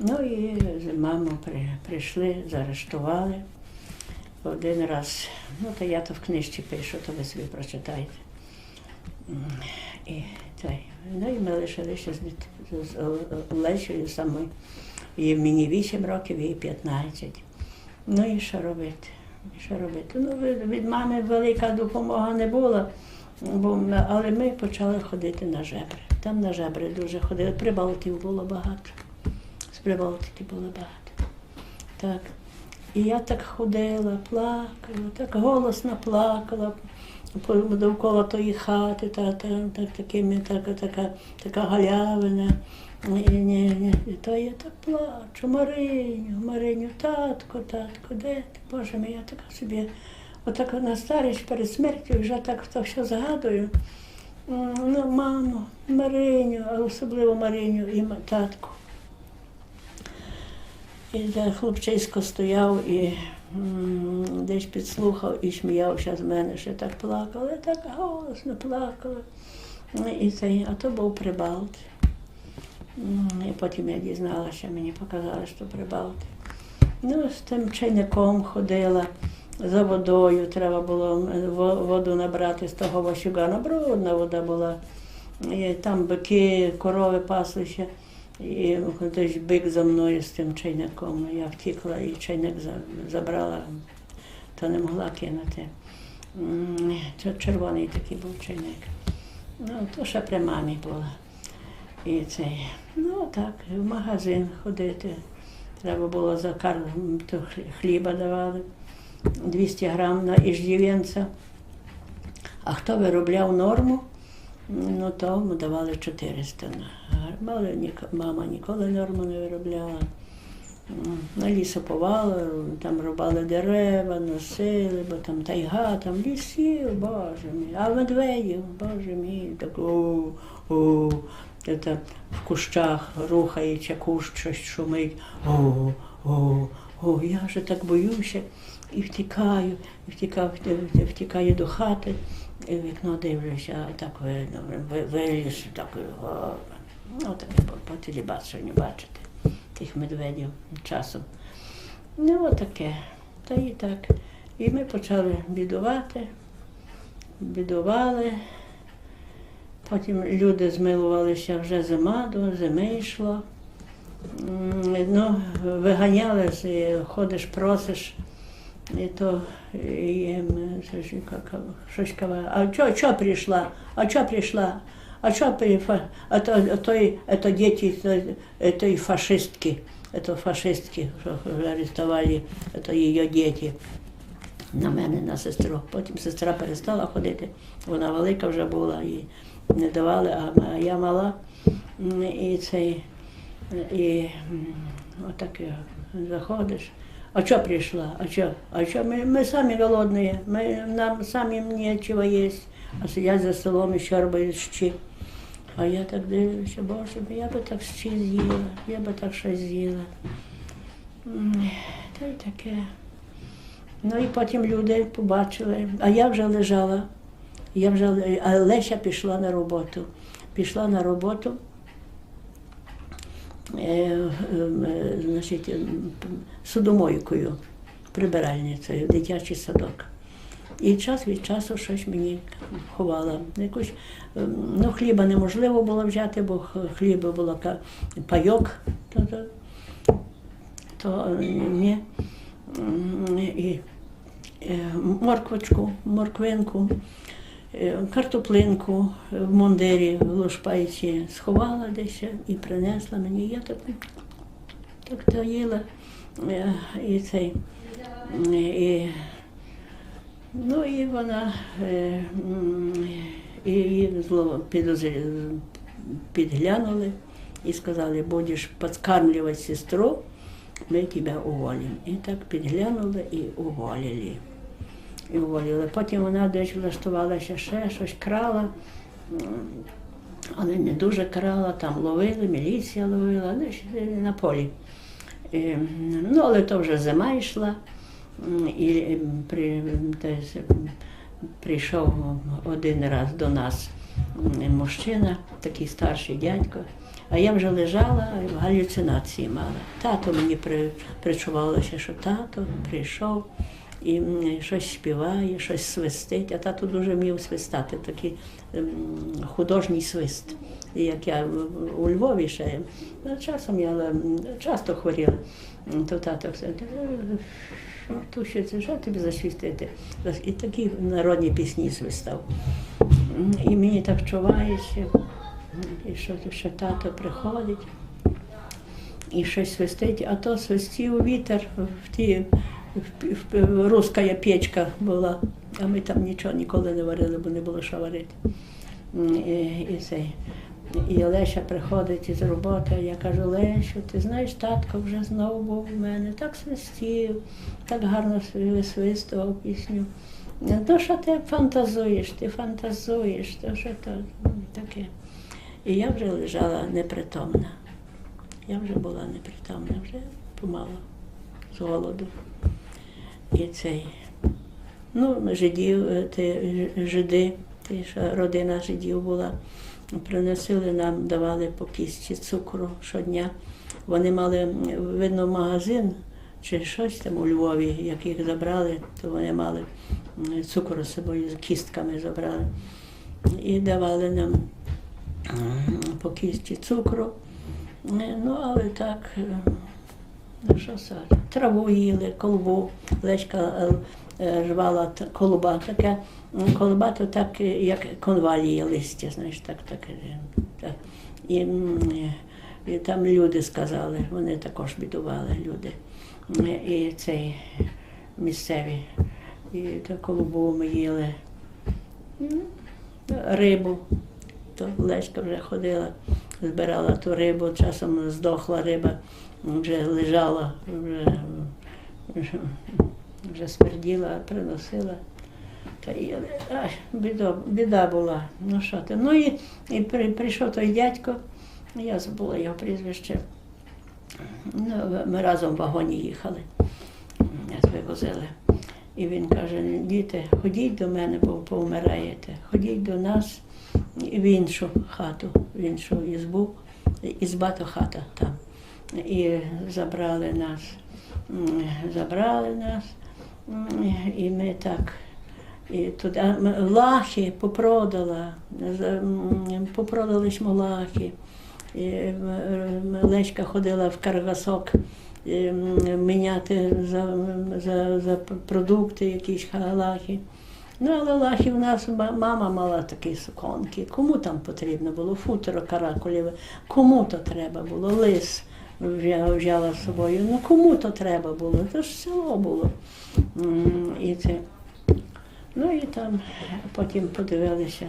Ну і маму при, прийшли, заарештували. Один раз, ну то я то в книжці пишу, то ви собі прочитаєте. І, та, ну, і ми лишилися з, дит- з О- самою. Їй мені 8 років, їй 15. Ну і що робити? І Що робити? Ну, від мами велика допомога не була, бо ми, але ми почали ходити на жебри. Там на жебри дуже ходили. Прибалтів було багато. Прибалтики було багато. Так. І я так ходила, плакала, так голосно плакала довкола тої хати, та, та, так, такими, така, така, така галявина. І, ні, ні. То я так плачу, Мариню, Мариню, татко, татко, де ти? Боже мій, я така собі, отак на старість перед смертю вже так то все згадую. Ну, маму, Мариню, а особливо Мариню і татку. І де хлопчисько стояв і десь підслухав і сміявся з мене, що так плакала, так голосно плакала. І це, а то був Прибалт. І потім я дізналася, мені показали, що Прибалт. Ну, з тим чайником ходила за водою, треба було воду набрати з того Васюгана. Брудна вода була. І там бики, корови паслися. І хтось бик за мною з тим чайником. Ну, Я втікла і чайник забрала, то не могла кинути. Це червоний такий був чайник. Ну, то ще при мамі було. І цей, ну так, в магазин ходити. Треба було за кар... то хліба давали 200 грам на іждівенця. А хто виробляв норму, ну то йому давали 400 на грам. Але ніко- мама ніколи норму не виробляла. На лісоповали, там рубали дерева, носили, бо там тайга, там лісів, боже мій. А медведів, боже мій, так о, о, це в кущах рухається кущ, щось шумить. О, о, о, я вже так боюся і втікаю, втікаю, втікаю до хати, і в вікно дивлюся, а так видно, виліз, так, ну таке по, телебаченню бачите, тих медведів часом. Ну, отаке. Та і так. І ми почали бідувати, бідували. Потім люди змилувалися, вже зима, до зими йшло. Ну, виганяли, ходиш, просиш, то їм кава. А чо, чо прийшла? А чо прийшла? А чо прийшла? А то, а той, это дети то- той фашистки. Это фашистки, що арестували, це її діти на мене, на сестру. Потім сестра перестала ходити, вона велика вже була і не давали, а я мала. І цей, і отак заходиш. А що прийшла? А що? А що? Ми, ми самі голодні, ми, нам самим нічого їсти. А сидять за столом і щорбають щі. А я так дивлюся, боже, я би так щі з'їла, я би так щось з'їла. Та й таке. Ну і потім люди побачили, а я вже лежала. Я вже, а Леся пішла на роботу. Пішла на роботу. Е, ем, е, значить, ем, судомойкою, прибиральницею, дитячий садок. І час від часу щось мені ховала. Якусь, ем, ну, хліба неможливо було взяти, бо хліба було пайок, то, то, то ні. М, І е, морквочку, морквинку, картоплинку в мундирі в лошпайці сховала десь і принесла мені. Я так, так то. Е, І цей. е, І, ну і вона е, і її зло підглянули і сказали, будеш підкармлювати сестру, ми тебе уволимо. І так підглянули і уволили. І уволили. Потім вона десь влаштувалася ще щось крала, але не дуже крала, там ловили, міліція ловила, ну, ще на полі. І, ну, але то вже зима йшла, і при, десь, прийшов один раз до нас мужчина, такий старший дядько. А я вже лежала, в галюцинації мала. Тато мені при, причувалося, що тато прийшов і щось співає, щось свистить. А тато дуже вмів свистати, такий ем, художній свист. І як я у Львові ще ну, часом я часто хворіла, то тато все. Ту що що тобі засвістити? І такі народні пісні свистав. І мені так чувається, і що, що тато приходить і щось свистить, а то свистів вітер в ті руська печка була, а ми там нічого ніколи не варили, бо не було що варити. І, і, і Леся приходить із роботи, я кажу, Лесю, ти знаєш, татко вже знову був у мене, так свистів, так гарно висвистував пісню. То, що ти фантазуєш, ти фантазуєш, то що то ну, таке. І я вже лежала непритомна. Я вже була непритомна, вже помала голоду. І цей. Ну, жидів, е, ж- жиди, ті, що родина жидів була, приносили нам, давали по кісті цукру щодня. Вони мали, видно, магазин чи щось там у Львові, як їх забрали, то вони мали цукру з собою з кістками забрали. І давали нам по кісті цукру. Е, Ну, але так, е, що це? Траву їли, колбу. Лечка е, е, жвала т- колба таке. м, Колба то так, е, як конвалії листя, знаєш, так, так. е, так. І, е, і там люди сказали, вони також бідували, люди. Е, І цей місцеві. І то колбу ми їли. Рибу. То Леська вже ходила, збирала ту рибу, часом здохла риба, вже лежала, вже, вже, вже смерділа, приносила. Та і, ай, біда, біда була. Ну що ти? Ну і, і при, прийшов той дядько, я забула його прізвище. Ну, ми разом в вагоні їхали, нас вивозили. І він каже, діти, ходіть до мене, бо повмираєте. Ходіть до нас в іншу хату, в іншу ізбу, ізба то хата там. І забрали нас, забрали нас, і ми так. І туди лахи попродала, за- м, попродали ж ми лахи. І м, м, ходила в каргасок міняти за, за, за продукти, якісь лахи. Ну, але лахи в нас мама мала такі суконки. Кому там потрібно було? Футеро каракулєве. Кому то треба було? Лис взяла з собою. Ну кому то треба було? Це ж село було. І це. Ну і там потім подивилися,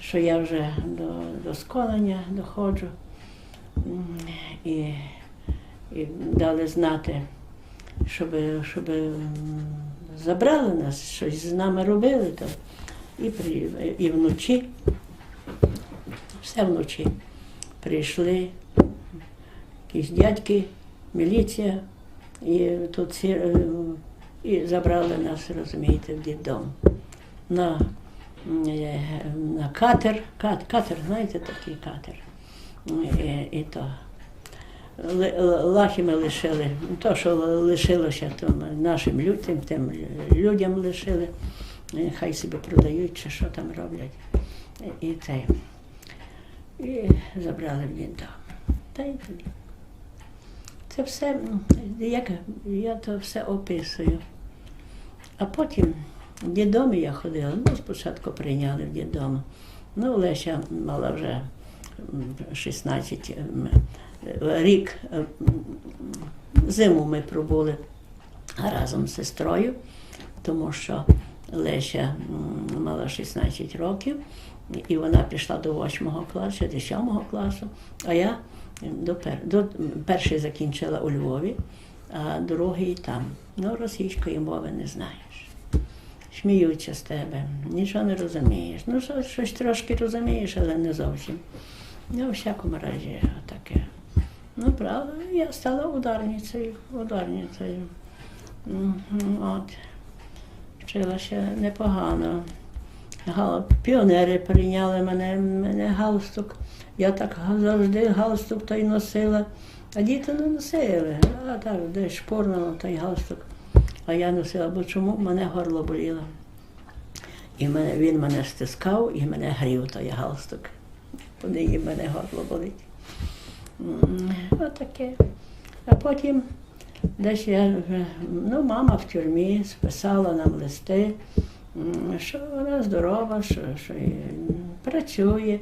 що я вже до, до сколення доходжу. І, і дали знати, щоб, щоб забрали нас, щось з нами робили там. І, при, і вночі, все вночі прийшли якісь дядьки, міліція, і тут е, і забрали нас, розумієте, в діддом. На, е, на катер, кат, катер, знаєте, такий катер. І, і то. Лахи ми лишили. То, що лишилося, то нашим людям, тим людям лишили. Хай собі продають чи що там роблять. І, і. І забрали в діддом. Та й. Це все, як я то все описую. А потім в дідомі я ходила. Ну, спочатку прийняли в дідому. Ну, Леся мала вже 16 рік. е, Зиму ми пробули разом з сестрою, тому що Леся мала 16 років, і вона пішла до 8 класу, до 7 класу, а я до, пер, до перший закінчила у Львові, а другий там. Ну, російської мови не знаєш. Сміються з тебе, нічого не розумієш. Ну, щось трошки розумієш, але не зовсім. Ну, у всякому разі, таке. Ну, правда, я стала ударницею, ударницею. Мгм, От. Вчилася непогано. Га- Піонери прийняли мене, мене галстук. Я так завжди галстук той носила. А діти не носили. А так, де шпорно той галстук. А я носила, бо чому мене горло боліло. І мене, він мене стискав і мене грів той галстук. Понині мене горло болить. Отаке. А потім десь я ну, мама в тюрмі списала нам листи, що вона здорова, що, що працює.